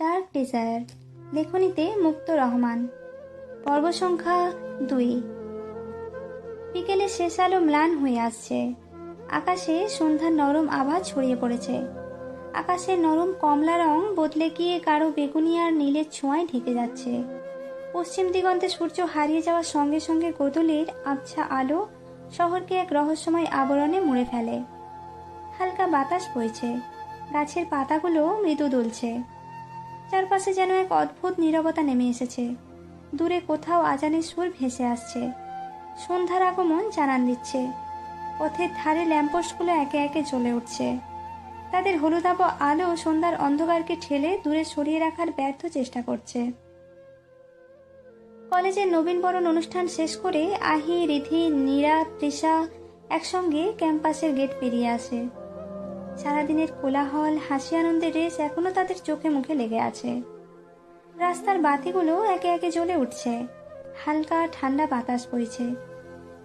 Dark desire লেখনীতে মুক্ত রহমান। পর্ব সংখ্যা দুই। বিকেলে শেষ আলো ম্লান হয়ে আসছে। আকাশে সন্ধ্যার নরম আভাজ ছড়িয়ে পড়েছে। আকাশের নরম কমলা রং বদলে গিয়ে কারও বেগুনি আর নীলের ছোঁয়ায় ঢেকে যাচ্ছে। পশ্চিম দিগন্তে সূর্য হারিয়ে যাওয়ার সঙ্গে সঙ্গে গোদলের আবছা আলো শহরকে এক রহস্যময় আবরণে মুড়ে ফেলে। হালকা বাতাস বইছে। গাছের পাতাগুলো মৃদু দুলছে। চারপাশে যেন এক অদ্ভুত নীরবতা নেমে এসেছে। দূরে কোথাও আজানের সুর ভেসে আসছে। সন্ধ্যার আগমন জানান দিচ্ছে। পথের ধারে ল্যাম্পোস্টগুলো একে একে জ্বলে উঠছে। তাদের হলুদাব আলো সন্ধ্যার অন্ধকারকে ঠেলে দূরে সরিয়ে রাখার ব্যর্থ চেষ্টা করছে। কলেজের নবীনবরণ অনুষ্ঠান শেষ করে আহি, রিধি, নীরা, তৃষা একসঙ্গে ক্যাম্পাসের গেট পেরিয়ে আসে। সারাদিনের কোলাহল, হাসি, আনন্দের রেস এখনও তাদের চোখে মুখে লেগে আছে। রাস্তার বাতিগুলো একে একে জ্বলে উঠছে। হালকা ঠান্ডা বাতাস বইছে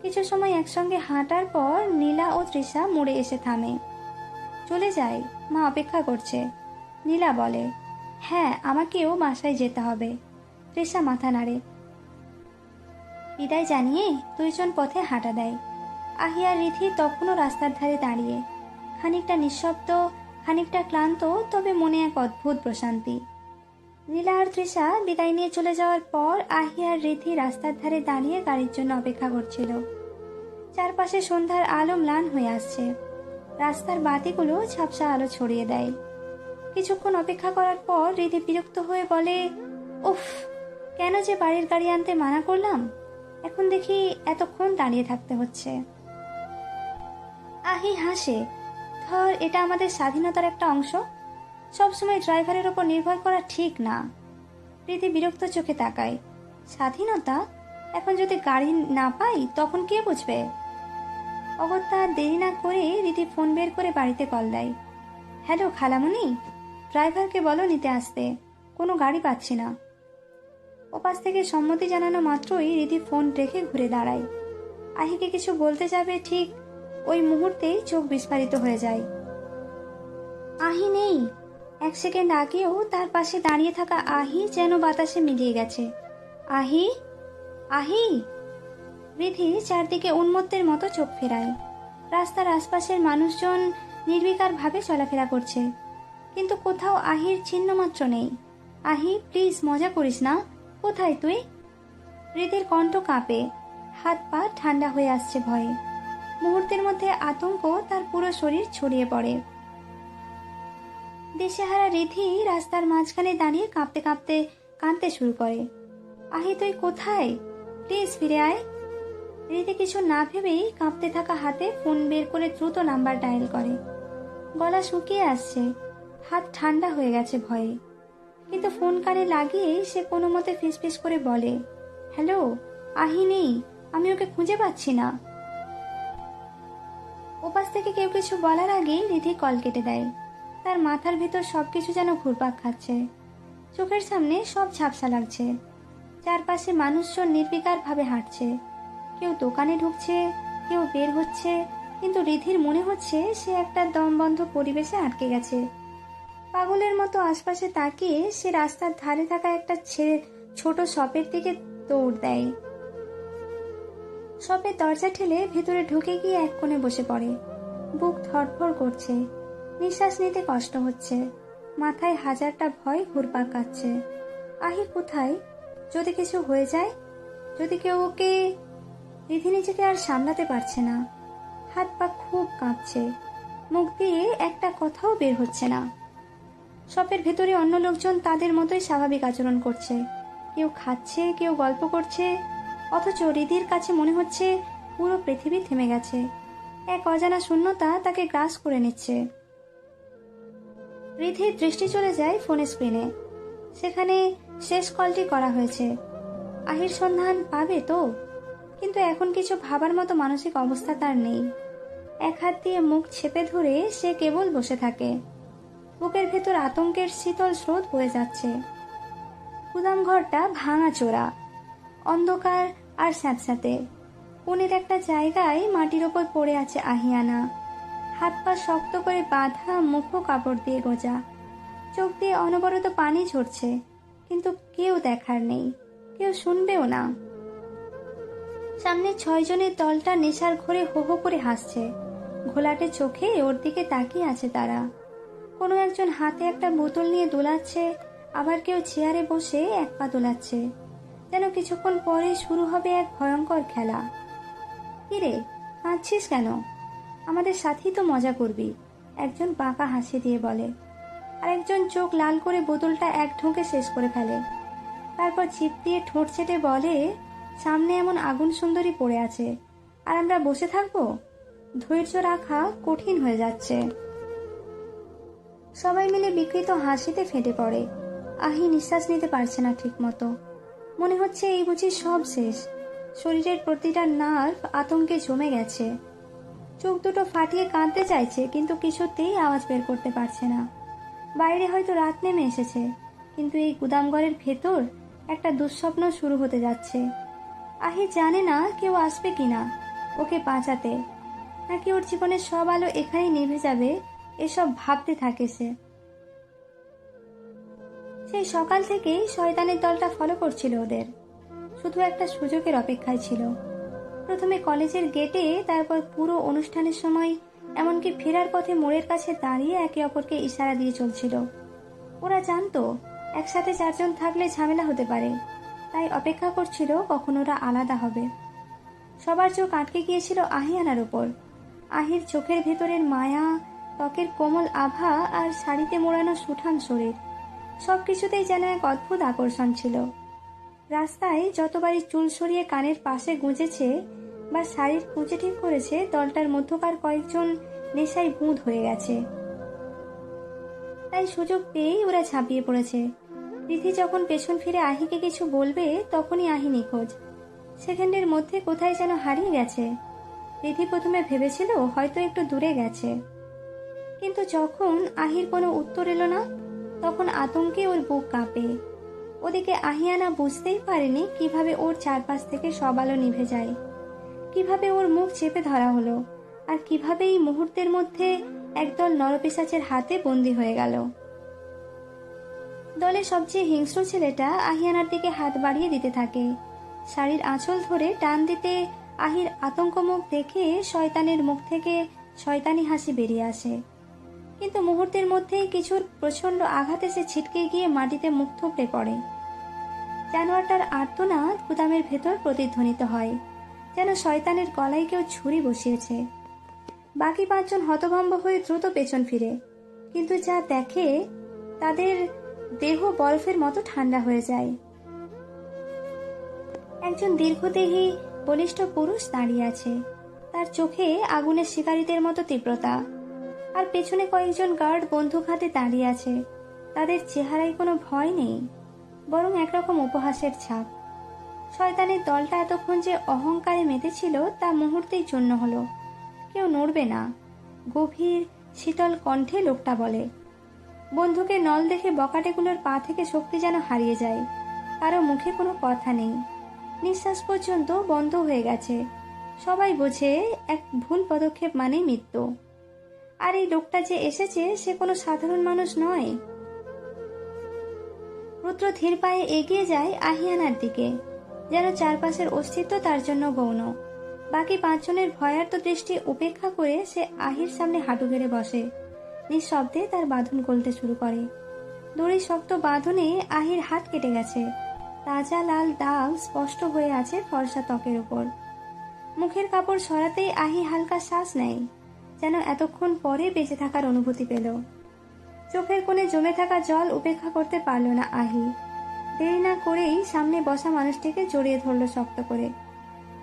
কিছু সময় একসঙ্গে হাঁটার পর নীলা ও তৃষা মুড়ে এসে থামে। চলে যাই মা অপেক্ষা করছে। নীলা বলে হ্যাঁ আমাকেও বাসায় যেতে হবে। তৃষা মাথা নাড়ে। বিদায় জানিয়ে দুইজন পথে হাঁটা দেয়। আহিয়া রিথি তখনও রাস্তার ধারে দাঁড়িয়ে খানিকটা নিঃশব্দ, খানিকটা ক্লান্ত, তবে মনে এক অদ্ভুত প্রশান্তি। নীলা আর তৃষা বিদায় নিয়ে চলে যাওয়ার পর আহি আর রিথি রাস্তার ধারে দাঁড়িয়ে গাড়ির জন্য অপেক্ষা করছিল। চারপাশে সন্ধ্যার আলো ম্লান হয়ে আসছে। রাস্তার বাতিগুলো ঝাপসা আলো ছড়িয়ে দেয়। কিছুক্ষণ অপেক্ষা করার পর রিধি বিরক্ত হয়ে বলে, উফ, কেন যে বাড়ির গাড়ি আনতে মানা করলাম? এখন দেখি এতক্ষণ দাঁড়িয়ে থাকতে হচ্ছে। আহি হাসে ধর, এটা আমাদের স্বাধীনতার একটা অংশ। সবসময় ড্রাইভারের ওপর নির্ভর করা ঠিক না। প্রীতি বিরক্ত চোখে তাকায়। স্বাধীনতা? এখন যদি গাড়ি না পাই, তখন কে বুঝবে? অগত্যা দেরি না করে রীতি ফোন বের করে বাড়িতে কল দেয়। হ্যালো, খালামুনি? ড্রাইভারকে বলো নিতে আসতে। কোনো গাড়ি পাচ্ছি না। ওপাশ থেকে সম্মতি জানানো মাত্রই রীতি ফোন রেখে ঘুরে দাঁড়ায়। আহিকে কিছু বলতে যাবে ঠিক ওই মুহূর্তেই চোখ বিস্ফারিত হয়ে যায়। আহি নেই। এক সেকেন্ড আগেও তার পাশে দাঁড়িয়ে থাকা আহি যেন বাতাসে মিলিয়ে গেছে। আহি? আহি? রিধি চারদিকে উন্মত্তের মতো চোখ ফেরায়। রাস্তার আশপাশের মানুষজন নির্বিকারভাবে চলাফেরা করছে। কিন্তু কোথাও আহির চিহ্নমাত্র নেই। আহি, প্লিজ মজা করিস না। কোথায় তুই? রিধির কণ্ঠ কাঁপে। হাত পা ঠান্ডা হয়ে আসছে ভয়ে। মুহূর্তের মধ্যে আতঙ্ক তার পুরো শরীর ছড়িয়ে পড়ে। দিশেহারা রিধি রাস্তার মাঝখানে দাঁড়িয়ে কাঁপতে কাঁপতে কাঁদতে শুরু করে। আহি তুই কোথায়? প্লিজ ফিরে আয়। রিধি কিছু না ভেবেই কাঁপতে থাকা হাতে ফোন বের করে দ্রুত নাম্বার ডায়াল করে। গলা শুকিয়ে আসছে। হাত ঠান্ডা হয়ে গেছে ভয়ে। কিন্তু ফোন কানে লাগিয়ে সে কোনো মতে ফিসফিস করে বলে, হ্যালো, আহি নেই। আমি ওকে খুঁজে পাচ্ছি না। ওপাশ থেকে কেউ কিছু বলার আগেই রিধি কল কেটে দেয়। তার মাথার ভিতর সব কিছু যেন ঘুরপাক খাচ্ছে। চোখের সামনে সব ঝাপসা লাগছে। চারপাশে মানুষজন নির্বিকার ভাবে হাঁটছে। কেউ দোকানে ঢুকছে, কেউ বের হচ্ছে, কিন্তু রিধির মনে হচ্ছে সে একটা দমবন্ধ পরিবেশে আটকে গেছে। পাগলের মতো আশপাশে তাকিয়ে সে রাস্তার ধারে থাকা একটা ছেড়ে ছোট শপের দিকে দৌড় দেয়। শপের দরজা ঠেলে ভেতরে ঢুকে গিয়ে এক কোণে বসে পড়ে। বুক ধরফর করছে। নিঃশ্বাস নিতে কষ্ট হচ্ছে। মাথায় হাজারটা ভয় ঘুরপাক কাচ্ছে আহি কোথায়? যদি কিছু হয়ে যায়? যদি কেউ ওকে রিধি নিজেকে আর সামলাতে পারছে না। হাত পা খুব কাঁপছে। মুখ দিয়ে একটা কথাও বের হচ্ছে না। শপের ভেতরে অন্য লোকজন তাদের মতোই স্বাভাবিক আচরণ করছে। কেউ খাচ্ছে, কেউ গল্প করছে। অথচ রিধির কাছে মনে হচ্ছে পুরো পৃথিবী থেমে গেছে। এক অজানা শূন্যতা তাকে গ্রাস করে নিচ্ছে। রিধির দৃষ্টি চলে যায় ফোনের স্ক্রিনে। সেখানে শেষ কলটি করা হয়েছে। আহির সন্ধান পাবে তো? কিন্তু এখন কিছু ভাবার মতো মানসিক অবস্থা তার নেই। এক হাত দিয়ে মুখ ছেপে ধরে সে কেবল বসে থাকে। বুকের ভেতর আতঙ্কের শীতল স্রোত বয়ে যাচ্ছে। গুদাম ঘরটা ভাঙা চোরা। অন্ধকার আর স্যাঁতস্যাঁতে। কোণের একটা জায়গায় মাটির ওপর পড়ে আছে আহিয়ানা। হাত পা শক্ত করে বাঁধা মুখো কাপড় দিয়ে গোজা। চোখ দিয়ে অনবরত পানি ঝরছে, কিন্তু কেউ দেখার নেই, কেউ শুনবেও না। সামনে ছয়জনের দলটা নেশার ঘরে হো হো করে হাসছে। ঘোলাটে চোখে ওর দিকে তাকিয়ে আছে তারা। কোনো একজন হাতে একটা বোতল নিয়ে দোলাচ্ছে, আবার কেউ চেয়ারে বসে এক পা দোলাচ্ছে। যেন কিছুক্ষণ পরে শুরু হবে এক ভয়ঙ্কর খেলা। কিরে, কাঁদছিস কেন? আমাদের সাথেই তো মজা করবি, একজন বাঁকা হাসি দিয়ে বলে। আর একজন চোখ লাল করে বোতলটা এক ঢোকে শেষ করে ফেলে। তারপর চিপ দিয়ে ঠোঁট চেটে বলে, সামনে এমন আগুন সুন্দরী পড়ে আছে। আর আমরা বসে থাকব? ধৈর্য রাখা কঠিন হয়ে যাচ্ছে। সবাই মিলে বিকৃত হাসিতে ফেটে পড়ে। আহি নিঃশ্বাস নিতে পারছে না ঠিক মতো মনে হচ্ছে এই বুঝি সব শেষ। শরীরের প্রতিটা নার্ভ আতঙ্কে জমে গেছে। চোখ দুটো ফাটিয়ে কাঁদতে চাইছে, কিন্তু কিছুতেই আওয়াজ বের করতে পারছে না। বাইরে হয়তো রাত নেমে এসেছে, কিন্তু এই গুদামঘরের ভেতর একটা দুঃস্বপ্ন শুরু হতে যাচ্ছে। আহি জানে না কেউ আসবে কিনা ওকে বাঁচাতে। নাকি ওর জীবনের সব আলো এখানেই নিভে যাবে, এসব ভাবতে থাকে সে। সেই সকাল থেকেই শয়তানের দলটা ফলো করছিল ওদের। শুধু একটা সুযোগের অপেক্ষায় ছিল। প্রথমে কলেজের গেটে তারপর পুরো অনুষ্ঠানের সময় এমনকি ফেরার পথে মোড়ের কাছে দাঁড়িয়ে একে অপরকে ইশারা দিয়ে চলছিল। ওরা জানতো, একসাথে চারজন থাকলে ঝামেলা হতে পারে। তাই অপেক্ষা করছিল কখন ওরা আলাদা হবে। সবার চোখ আটকে গিয়েছিল আহিয়ানার ওপর আহির চোখের ভেতরের মায়া, ত্বকের কোমল আভা আর শাড়িতে মোড়ানো সুঠাম শরীর। সব কিছুতেই যেন এক অদ্ভুত আকর্ষণ ছিল। রাস্তায় যতবারই চুল সরিয়ে কানের পাশে গুঁজেছে বা শাড়ির কুঁচে ঠিক করেছে, দলটার মধ্যকার কয়েকজন নেশায় বুঁদ হয়ে গেছে। তাই সুযোগ পেয়েই ওরা ঝাঁপিয়ে পড়েছে। রিধি যখন পেছন ফিরে আহিকে কিছু বলবে, তখনই আহি নিখোঁজ। সেকেন্ডের মধ্যে কোথায় যেন হারিয়ে গেছে। রিধি প্রথমে ভেবেছিল হয়তো একটু দূরে গেছে। কিন্তু যখন আহির কোনো উত্তর এলো না তখন আতঙ্কে ওর বুক কাঁপে। ওদিকে আহিয়ানা বুঝতেই পারেনি কীভাবে ওর চারপাশ থেকে সব আলো নিভে যায়। কীভাবে ওর মুখ চেপে ধরা হলো আর কীভাবে এই মুহূর্তের মধ্যে একদল নরপিসাচের হাতে বন্দি হয়ে গেল। দলের সবচেয়ে হিংস্র ছেলেটা আহিয়ানার দিকে হাত বাড়িয়ে দিতে থাকে। শাড়ির আঁচল ধরে টান দিতে আহির আতঙ্ক মুখ দেখে শয়তানের মুখ থেকে শয়তানি হাসি বেরিয়ে আসে। কিন্তু মুহূর্তের মধ্যেই কিছুর প্রচণ্ড আঘাতে সে ছিটকে গিয়ে মাটিতে মুখ থুপড়ে পড়ে। জানোয়ারটার আর্তনাদ গুদামের ভেতর প্রতিধ্বনিত হয়, যেন শয়তানের গলায় কেউ ছুরি বসিয়েছে। বাকি পাঁচজন হতভম্ব হয়ে দ্রুত পেছন ফিরে, কিন্তু যা দেখে তাদের দেহ বরফের মতো ঠান্ডা হয়ে যায়। একজন দীর্ঘদেহী, বলিষ্ঠ পুরুষ দাঁড়িয়ে আছে। তার চোখে আগুনের শিকারীদের মতো তীব্রতা। আর পেছনে কয়েকজন গার্ড বন্দুক হাতে দাঁড়িয়ে আছে। তাদের চেহারায় কোনো ভয় নেই, বরং একরকম উপহাসের ছাপ। শয়তানের দলটা এতক্ষণ যে অহংকারে মেতেছিল, তা মুহূর্তেই চূর্ণ হলো। কেউ নড়বে না, গভীর, শীতল কণ্ঠে লোকটা বলে। বন্ধুকে নল দেখে বকাটেগুলোর পা থেকে শক্তি যেন হারিয়ে যায়, কারও মুখে কোনো কথা নেই। নিঃশ্বাস পর্যন্ত বন্ধ হয়ে গেছে। সবাই বোঝে, এক ভুল পদক্ষেপ মানেই মৃত্যু। আর এই লোকটা যে এসেছে, সে কোনো সাধারণ মানুষ নয়। রুদ্র ধীর পায়ে এগিয়ে যায় আহিয়ানার দিকে, যেন চারপাশের অস্তিত্ব তার জন্য গৌণ। বাকি পাঁচজনের ভয়ার্ত দৃষ্টি উপেক্ষা করে সে আহির সামনে হাঁটু গেড়ে বসে। নিঃশব্দে তার বাঁধন গলতে শুরু করে। দড়ি শক্ত বাঁধনে আহির হাত কেটে গেছে। তাজা লাল দাগ স্পষ্ট হয়ে আছে ফর্সা ত্বকের উপর। মুখের কাপড় সরাতেই আহি হালকা শ্বাস নেয়। যেন এতক্ষণ পরে বেঁচে থাকার অনুভূতি পেল। চোখের কোণে জমে থাকা জল উপেক্ষা করতে পারল না আহি। দেরি না করেই সামনে বসা মানুষটিকে জড়িয়ে ধরল শক্ত করে।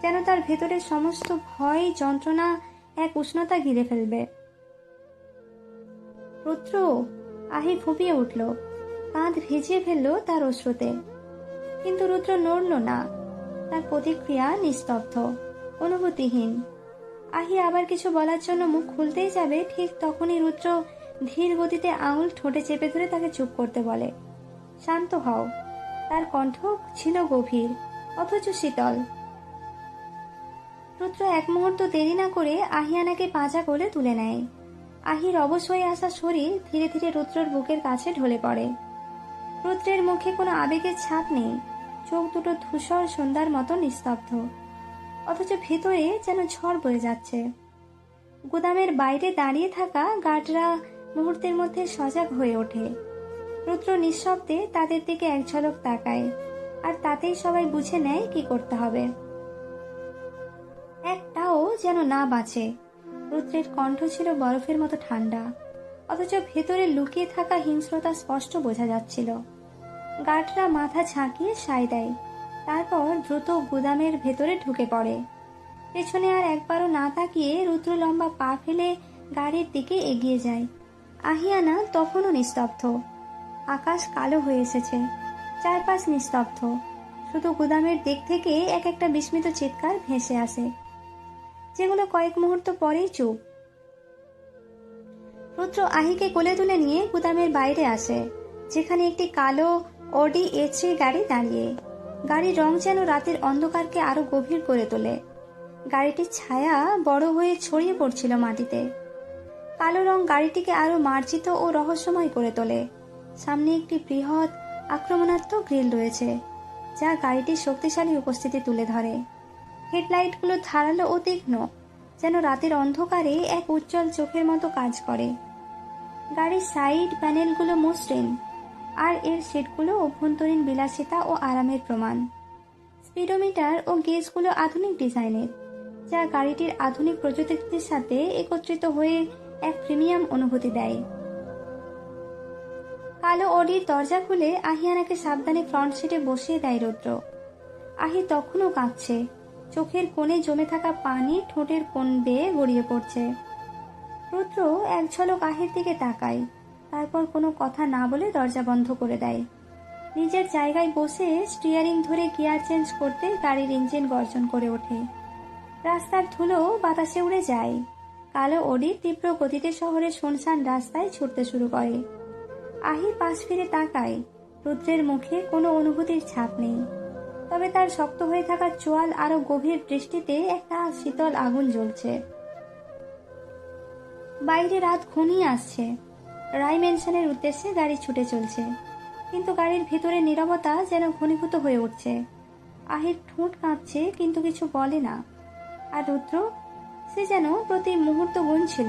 যেন তার ভেতরের সমস্ত ভয়, যন্ত্রণা এক উষ্ণতা ঘিরে ফেলবে। রুদ্র, আহি ফুপিয়ে উঠল। কাঁধ ভিজিয়ে ফেলল তার অশ্রুতে। কিন্তু রুদ্র নড়ল না। তার প্রতিক্রিয়া নিস্তব্ধ, অনুভূতিহীন। আহি আবার কিছু বলার জন্য মুখ খুলতেই যাবে, ঠিক তখনই রুদ্র ধীর গতিতে আঙুল ঠোঁটে চেপে ধরে তাকে চুপ করতে বলে। শান্ত হও। তার কণ্ঠ ছিল গভীর, অথচ শীতল। রুদ্র এক মুহূর্ত দেরি না করে আহিয়ানাকে পাঁজা করে তুলে নেয়। আহির অবশ হয়ে আসা শরীর ধীরে ধীরে রুদ্রর বুকের কাছে ঢলে পড়ে। রুদ্রের মুখে কোনো আবেগের ছাপ নেই। চোখ দুটো ধূসর সন্ধ্যার মতো নিস্তব্ধ। অথচ ভেতরে যেন ঝড় বয়ে যাচ্ছে। গুদামের বাইরে দাঁড়িয়ে থাকা গার্ডরা মুহূর্তের মধ্যে সজাগ হয়ে ওঠে। রুদ্র নিঃশব্দে তাদের দিকে এক ঝলক তাকায়, আর তাতেই সবাই বুঝে নেয় কি করতে হবে। একটাও যেন না বাঁচে। রুদ্রের কণ্ঠ ছিল বরফের মতো ঠান্ডা, অথচ ভেতরে লুকিয়ে থাকা হিংস্রতা স্পষ্ট বোঝা যাচ্ছিল। গার্ডরা মাথা ঝাঁকিয়ে সাই দেয়। তারপর দ্রুত গুদামের ভেতরে ঢুকে পড়ে। পেছনে আর একবারও না তাকিয়ে রুদ্র লম্বা পা ফেলে গাড়ির দিকে এগিয়ে যায়। আহিয়ানা তখনও নিস্তব্ধ। আকাশ কালো হয়ে এসেছে। চারপাশ নিস্তব্ধ। শুধু গুদামের দিক থেকে এক একটা বিস্মিত চিৎকার ভেসে আসে। যেগুলো কয়েক মুহূর্ত পরেই চুপ। রুদ্র আহিকে কোলে তুলে নিয়ে গুদামের বাইরে আসে, যেখানে একটি কালো অডি এচি গাড়ি দাঁড়িয়ে। গাড়ির রং যেন রাতের অন্ধকারকে আরও গভীর করে তোলে। গাড়িটির ছায়া বড় হয়ে ছড়িয়ে পড়ছিল মাটিতে। কালো রং গাড়িটিকে আরও মার্জিত ও রহস্যময় করে তোলে। সামনে একটি বৃহৎ, আক্রমণাত্মক গ্রিল রয়েছে, যা গাড়িটির শক্তিশালী উপস্থিতি তুলে ধরে। হেডলাইটগুলো ধারালো ও তীক্ষ্ণ, যেন রাতের অন্ধকারে এক উজ্জ্বল চোখের মতো কাজ করে। গাড়ির সাইড প্যানেলগুলো মসৃণ আর এর সিটগুলো অভ্যন্তরীণ বিলাসিতা ও আরামের প্রমাণ। স্পিডোমিটার ও গেজগুলো আধুনিক ডিজাইনের, যা গাড়িটির আধুনিক প্রযুক্তির সাথে একত্রিত হয়ে এক প্রিমিয়াম অনুভূতি দেয়। কালো অডির দরজা খুলে আহিয়ানাকে সাবধানে ফ্রন্ট সিটে বসিয়ে দেয় রৌদ্র। আহি তখনও কাঁপছে। চোখের কোণে জমে থাকা পানি ঠোঁটের কোণ বেয়ে গড়িয়ে পড়ছে। রুদ্র এক ঝলক আহির দিকে তাকায়। তারপর কোনো কথা না বলে দরজা বন্ধ করে দেয়। নিজের জায়গায় বসে স্টিয়ারিং ধরে গিয়ার চেঞ্জ করতে গাড়ির ইঞ্জিন গর্জন করে ওঠে। রাস্তার ধুলো বাতাসে উড়ে যায়। কালো ওডি তীব্র গতিতে শহরের শুনশান রাস্তায় ছুটতে শুরু করে। আহি পাশ ফিরে তাকায়। রুদ্রের মুখে কোনো অনুভূতির ছাপ নেই। তবে তার শক্ত হয়ে থাকা চোয়াল আরও গভীর দৃষ্টিতে একটা শীতল আগুন জ্বলছে। বাইরে রাত ঘনিয়ে আসছে। রায় মেনশনের উদ্দেশ্যে গাড়ি ছুটে চলছে। কিন্তু গাড়ির ভিতরে নীরবতা যেন ঘনীভূত হয়ে উঠছে। আহির ঠোঁট কাঁপছে, কিন্তু কিছু বলে না। আর রুদ্র, সে যেন প্রতি মুহূর্ত গুনছিল।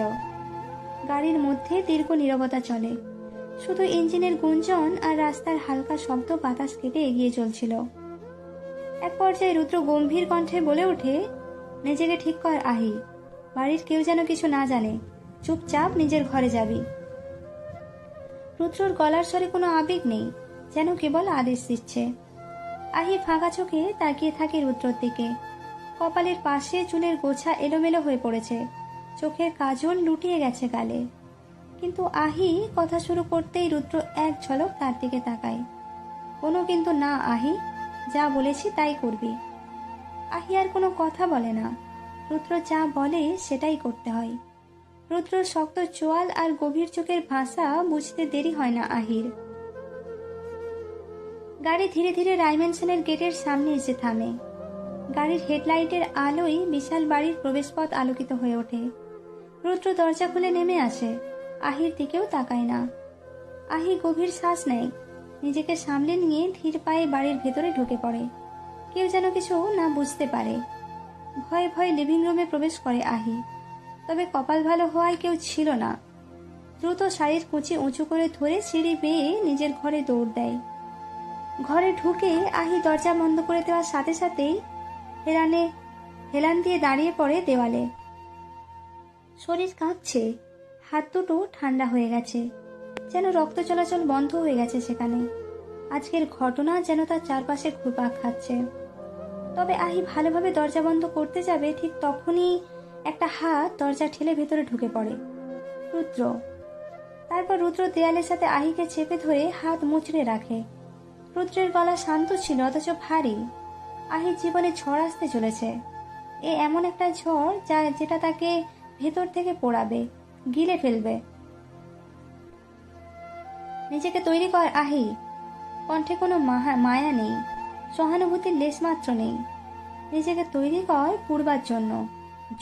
গাড়ির মধ্যে দীর্ঘ নীরবতা চলে। শুধু ইঞ্জিনের গুঞ্জন আর রাস্তার হালকা শব্দ বাতাস কেটে এগিয়ে চলছিল। এক পর্যায়ে রুদ্র গম্ভীর কণ্ঠে বলে ওঠে, নিজেকে ঠিক কর, আহি। বাড়ির কেউ যেন কিছু না জানে। চুপচাপ নিজের ঘরে যাবি। রুদ্রর গলার স্বরে কোনো আবেগ নেই, যেন কেবল আদেশ দিচ্ছে। আহি ফাঁকা চোখে তাকিয়ে থাকে রুদ্রর দিকে। কপালের পাশে চুলের গোছা এলোমেলো হয়ে পড়েছে। চোখের কাজল লুটিয়ে গেছে গালে। কিন্তু আহি কথা শুরু করতেই রুদ্র এক ঝলক তার দিকে তাকায়। কোনো কিন্তু না, আহি। যা বলেছি তাই করবি। আহি আর কোনো কথা বলে না। রুদ্র যা বলে সেটাই করতে হয়। রুদ্র শক্ত চোয়াল আর গভীর চোখের ভাষা বুঝতে দেরি হয় না আহির। গাড়ি ধীরে ধীরে রাইমেনশনের গেটের সামনে এসে থামে। গাড়ির হেডলাইটের আলোয় বিশাল বাড়ির প্রবেশপথ আলোকিত হয়ে ওঠে। রুদ্র দরজা খুলে নেমে আসে। আহির দিকেও তাকায় না। আহি গভীর শ্বাস নেয়। নিজেকে সামলে নিয়ে ধীর পায়ে বাড়ির ভেতরে ঢুকে পড়ে। কেউ যেন কিছু না বুঝতে পারে। ভয়ে ভয়ে লিভিং রুমে প্রবেশ করে আহি। তবে কপাল ভালো হওয়ায় কেউ ছিল না। দ্রুত শাড়ির কুচি উঁচু করে ধরে সিঁড়ি বেয়ে নিজের ঘরে দৌড় দেয়। ঘরে ঢুকে আহি দরজা বন্ধ করে দেওয়ার সাথে সাথেই হেলানে, হেলান দিয়ে দাঁড়িয়ে পড়ে দেওয়ালে। শরীর কাঁপছে, হাত দুটো ঠান্ডা হয়ে গেছে, যেন রক্ত চলাচল বন্ধ হয়ে গেছে সেখানে। আজকের ঘটনা যেন তার চারপাশে ঘুরপাক খাচ্ছে। তবে আহি ভালোভাবে দরজা বন্ধ করতে যাবে ঠিক তখনই একটা হাত দরজা ঠেলে ভেতরে ঢুকে পড়ে। রুদ্র। তারপর রুদ্র দেয়ালের সাথে আহিকে চেপে ধরে হাত মুচড়ে রাখে। রুদ্রের গলা শান্ত ছিল, অথচ ভারী। আহির জীবনে ঝড় আসতে চলেছে। এ এমন একটা ঝড় যা, যেটা তাকে ভেতর থেকে পোড়াবে, গিলে ফেলবে। নিজেকে তৈরি কর, আহি। কণ্ঠে কোনো মায়া নেই। সহানুভূতির লেশ মাত্র নেই। নিজেকে তৈরি কর পূর্বার জন্য।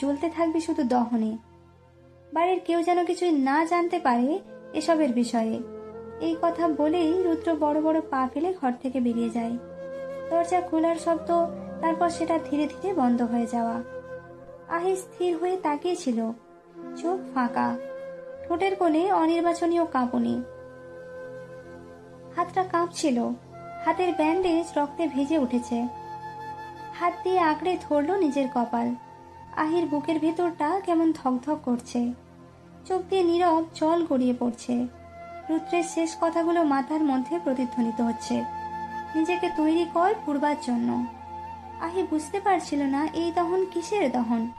জ্বলতে থাকবি শুধু দহনে। বাড়ির কেউ যেন কিছু না জানতে পারে এসবের বিষয়ে। এই কথা বলেই রুদ্র বড় বড় পা ফেলে ঘর থেকে বেরিয়ে যায়। দরজা খোলার শব্দ, তারপর সেটা ধীরে ধীরে বন্ধ হয়ে যাওয়া। আহি স্থির হয়ে তাকিয়েছিল চোখ ফাঁকা। ঠোঁটের কোণে অনির্বাচনীয় কাঁপুনি। হাতটা কাঁপছিল। হাতের ব্যান্ডেজ রক্তে ভিজে উঠেছে। হাত দিয়ে আঁকড়ে ধরলো নিজের কপাল। আহির বুকের ভেতরটা কেমন ধকধক করছে। চোখ দিয়ে নীরব জল গড়িয়ে পড়ছে। রুদ্রের শেষ কথাগুলো মাথার মধ্যে প্রতিধ্বনিত হচ্ছে। নিজেকে তৈরি কর পূর্বার জন্য। আহি বুঝতে পারছিল না, এই দহন কিসের দহন?